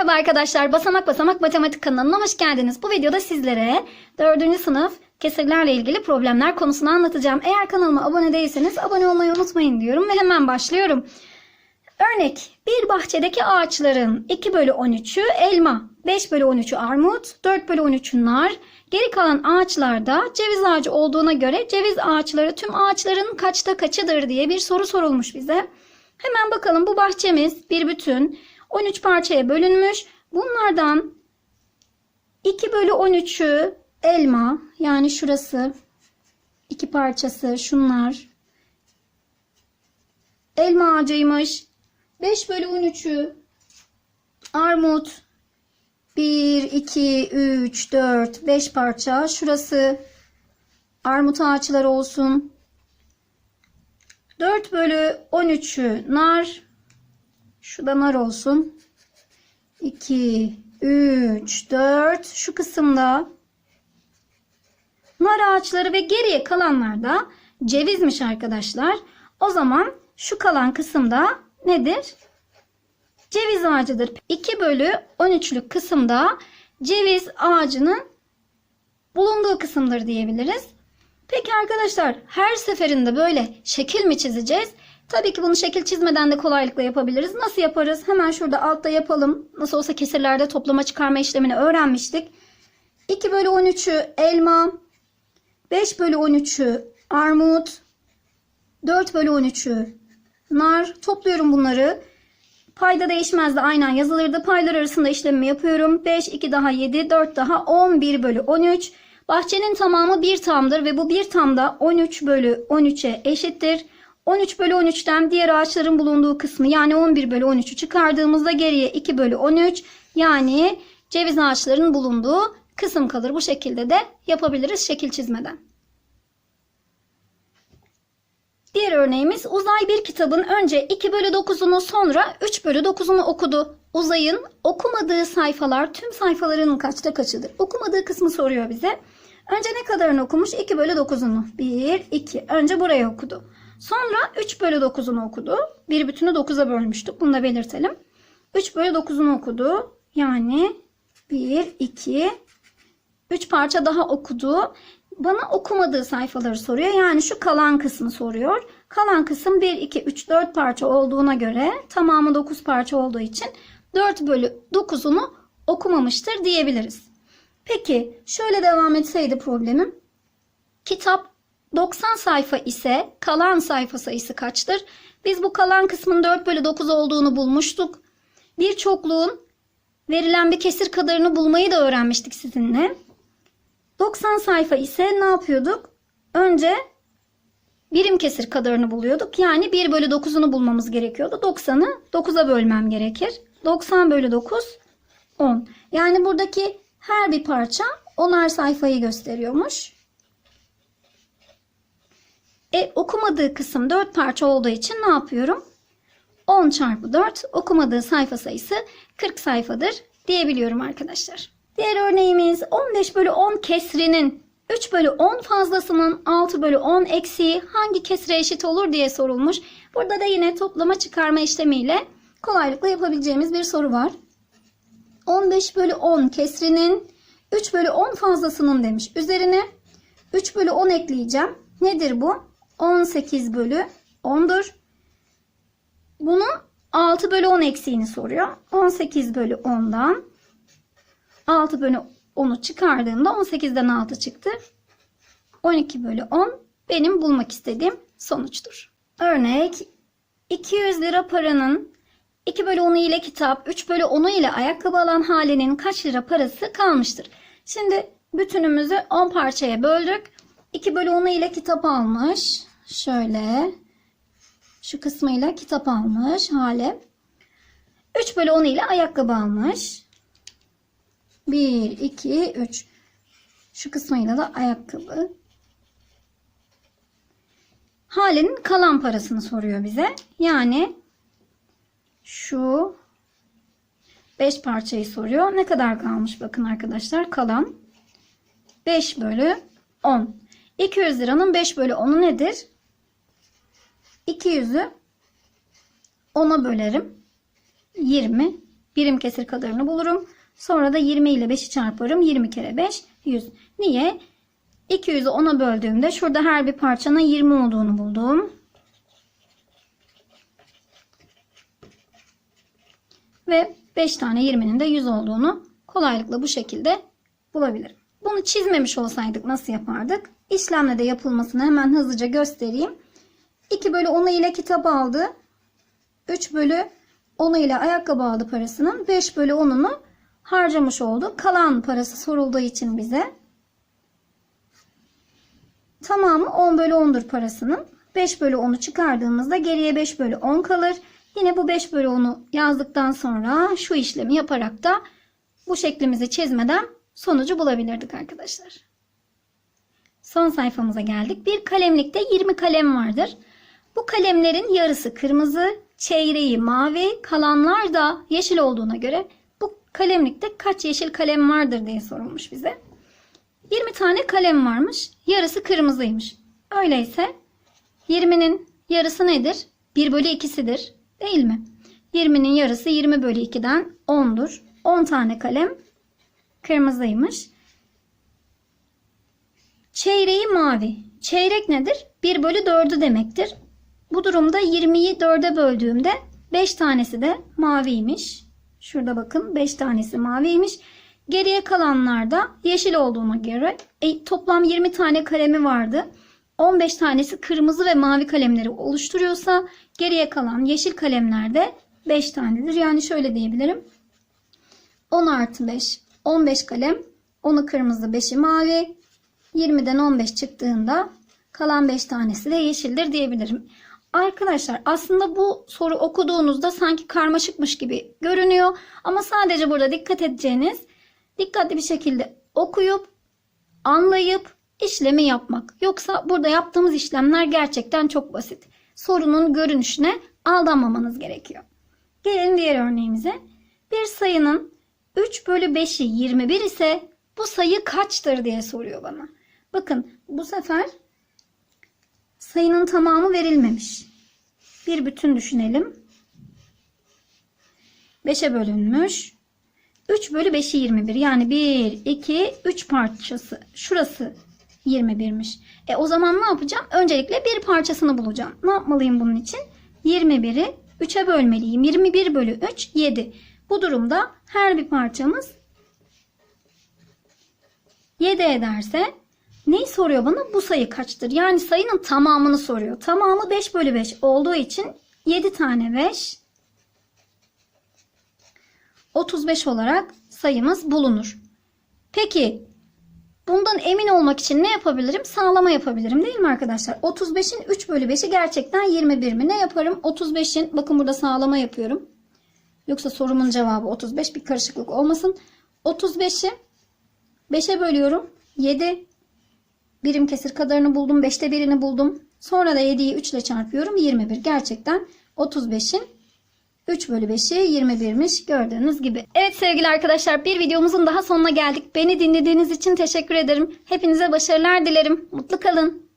Merhaba arkadaşlar, Basamak Basamak Matematik kanalına hoş geldiniz. Bu videoda sizlere 4. sınıf kesirlerle ilgili problemler konusunu anlatacağım. Eğer kanalıma abone değilseniz abone olmayı unutmayın diyorum ve hemen başlıyorum. Örnek, bir bahçedeki ağaçların 2 bölü 13'ü elma, 5 bölü 13'ü armut, 4 bölü 13'ü nar, geri kalan ağaçlarda ceviz ağacı olduğuna göre ceviz ağaçları tüm ağaçların kaçta kaçıdır diye bir soru sorulmuş bize. Hemen bakalım bu bahçemiz bir bütün 13 parçaya bölünmüş. Bunlardan 2 bölü 13'ü elma yani şurası iki parçası şunlar elma ağacıymış. 5 bölü 13'ü armut 1, 2, 3, 4, 5 parça. Şurası armut ağaçları olsun. 4 bölü 13'ü nar. Şu da nar olsun. 2, 3, 4. Şu kısımda nar ağaçları ve geriye kalanlar da cevizmiş arkadaşlar. O zaman şu kalan kısımda nedir? Ceviz ağacıdır. 2 bölü 13'lük kısımda ceviz ağacının bulunduğu kısımdır diyebiliriz. Peki arkadaşlar her seferinde böyle şekil mi çizeceğiz? Tabii ki bunu şekil çizmeden de kolaylıkla yapabiliriz. Nasıl yaparız? Hemen şurada altta yapalım. Nasıl olsa kesirlerde toplama çıkarma işlemini öğrenmiştik. 2 bölü 13'ü elma, 5 bölü 13'ü armut, 4 bölü 13'ü nar. Topluyorum bunları. Payda değişmezdi aynen yazılırdı. Paylar arasında işlemimi yapıyorum. 5, 2 daha 7, 4 daha 11 bölü 13. Bahçenin tamamı bir tamdır ve bu bir tam da 13 bölü 13'e eşittir. 13 bölü 13'ten diğer ağaçların bulunduğu kısmı yani 11 bölü 13'ü çıkardığımızda geriye 2 bölü 13 yani ceviz ağaçlarının bulunduğu kısım kalır. Bu şekilde de yapabiliriz şekil çizmeden. Diğer örneğimiz Uzay bir kitabın önce 2 bölü 9'unu sonra 3 bölü 9'unu okudu. Uzay'ın okumadığı sayfalar tüm sayfaların kaçta kaçıdır? Okumadığı kısmı soruyor bize. Önce ne kadarını okumuş? 2 bölü 9'unu. 1, 2. Önce burayı okudu. Sonra 3 bölü 9'unu okudu. Bir bütünü 9'a bölmüştük. Bunu da belirtelim. 3 bölü 9'unu okudu. Yani 1, 2, 3 parça daha okudu. Bana okumadığı sayfaları soruyor. Yani şu kalan kısmı soruyor. Kalan kısım 1, 2, 3, 4 parça olduğuna göre tamamı 9 parça olduğu için 4 bölü 9'unu okumamıştır diyebiliriz. Peki şöyle devam etseydi problemim. Kitap 90 sayfa ise kalan sayfa sayısı kaçtır? Biz bu kalan kısmın 4 bölü 9 olduğunu bulmuştuk. Bir çokluğun verilen bir kesir kadarını bulmayı da öğrenmiştik sizinle. 90 sayfa ise ne yapıyorduk? Önce birim kesir kadarını buluyorduk. Yani 1 bölü 9'unu bulmamız gerekiyordu. 90'ı 9'a bölmem gerekir. 90 bölü 9 10. Yani buradaki her bir parça 10'ar sayfayı gösteriyormuş. E, okumadığı kısım 4 parça olduğu için ne yapıyorum? 10 çarpı 4 okumadığı sayfa sayısı 40 sayfadır diyebiliyorum arkadaşlar. Diğer örneğimiz 15 bölü 10 kesrinin 3 bölü 10 fazlasının 6 bölü 10 eksiği hangi kesre eşit olur diye sorulmuş. Burada da yine toplama çıkarma işlemiyle kolaylıkla yapabileceğimiz bir soru var. 15 bölü 10 kesrinin 3 bölü 10 fazlasının demiş. Üzerine 3 bölü 10 ekleyeceğim. Nedir bu? 18 bölü 10'dur. Bunu 6 bölü 10 eksiğini soruyor. 18 bölü 10'dan 6 bölü 10'u çıkardığımda 18'den 6 çıktı. 12 bölü 10 benim bulmak istediğim sonuçtur. Örnek 200 lira paranın 2 bölü 10'u ile kitap, 3 bölü 10'u ile ayakkabı alan halinin kaç lira parası kalmıştır? Şimdi bütünümüzü 10 parçaya böldük. 2 bölü 10'u ile kitap almış. Şöyle şu kısmıyla kitap almış hale. 3 bölü 10 ile ayakkabı almış. 1, 2, 3. Şu kısmıyla da ayakkabı. Halenin kalan parasını soruyor bize. Yani şu 5 parçayı soruyor. Ne kadar kalmış bakın arkadaşlar. Kalan 5 bölü 10. 200 liranın 5 bölü 10'u nedir? 200'ü 10'a bölerim. 20 Birim kesir kadarını bulurum. Sonra da 20 ile 5'i çarparım. 20 kere 5 100. Niye? 200'ü 10'a böldüğümde şurada her bir parçanın 20 olduğunu buldum. Ve 5 tane 20'nin de 100 olduğunu kolaylıkla bu şekilde bulabilirim. Bunu çizmemiş olsaydık nasıl yapardık? İşlemle de yapılmasını hemen hızlıca göstereyim. 2 bölü 10 ile kitap aldı. 3 bölü 10 ile ayakkabı aldı parasının. 5 bölü 10'unu harcamış oldu. Kalan parası sorulduğu için bize. Tamamı 10 bölü 10'dur parasının. 5 bölü 10'u çıkardığımızda geriye 5 bölü 10 kalır. Yine bu 5 bölü 10'u yazdıktan sonra şu işlemi yaparak da bu şeklimizi çizmeden sonucu bulabilirdik arkadaşlar. Son sayfamıza geldik. Bir kalemlikte 20 kalem vardır. Bu kalemlerin yarısı kırmızı, çeyreği mavi, kalanlar da yeşil olduğuna göre bu kalemlikte kaç yeşil kalem vardır diye sorulmuş bize. 20 tane kalem varmış. Yarısı kırmızıymış. Öyleyse 20'nin yarısı nedir? 1 bölü 2'sidir. Değil mi? 20'nin yarısı 20 bölü 2'den 10'dur. 10 tane kalem kırmızıymış. Çeyreği mavi. Çeyrek nedir? 1 bölü 4'ü demektir. Bu durumda 20'yi 4'e böldüğümde 5 tanesi de maviymiş. Şurada bakın 5 tanesi maviymiş. Geriye kalanlar da yeşil olduğuna göre e, toplam 20 tane kalemi vardı. 15 tanesi kırmızı ve mavi kalemleri oluşturuyorsa geriye kalan yeşil kalemler de 5 tanedir. Yani şöyle diyebilirim. 10 artı 5 15 kalem. 10'u kırmızı 5'i mavi. 20'den 15 çıktığında kalan 5 tanesi de yeşildir diyebilirim. Arkadaşlar aslında bu soru okuduğunuzda sanki karmaşıkmış gibi görünüyor. Ama sadece burada dikkat edeceğiniz dikkatli bir şekilde okuyup anlayıp işlemi yapmak. Yoksa burada yaptığımız işlemler gerçekten çok basit. Sorunun görünüşüne aldanmamanız gerekiyor. Gelelim diğer örneğimize. Bir sayının 3 bölü 5'i 21 ise bu sayı kaçtır diye soruyor bana. Bakın bu sefer sayının tamamı verilmemiş. Bir bütün düşünelim. 5'e bölünmüş. 3 bölü 5'i 21. Yani 1, 2, 3 parçası. Şurası 21'miş. E o zaman ne yapacağım? Öncelikle bir parçasını bulacağım. Ne yapmalıyım bunun için? 21'i 3'e bölmeliyim. 21 bölü 3 7. Bu durumda her bir parçamız 7 ederse neyi soruyor bana? Bu sayı kaçtır? Yani sayının tamamını soruyor. Tamamı 5 bölü 5 olduğu için 7 tane 5 35 olarak sayımız bulunur. Peki bundan emin olmak için ne yapabilirim? Sağlama yapabilirim değil mi arkadaşlar? 35'in 3 bölü 5'i gerçekten 21 mi? Ne yaparım? 35'in bakın burada sağlama yapıyorum. Yoksa sorumun cevabı 35 bir karışıklık olmasın. 35'i 5'e bölüyorum. 7 birim kesir kadarını buldum. 5'te birini buldum. Sonra da 7'yi 3 ile çarpıyorum. 21. Gerçekten 35'in 3 bölü 5'i 21'miş gördüğünüz gibi. Evet sevgili arkadaşlar bir videomuzun daha sonuna geldik. Beni dinlediğiniz için teşekkür ederim. Hepinize başarılar dilerim. Mutlu kalın.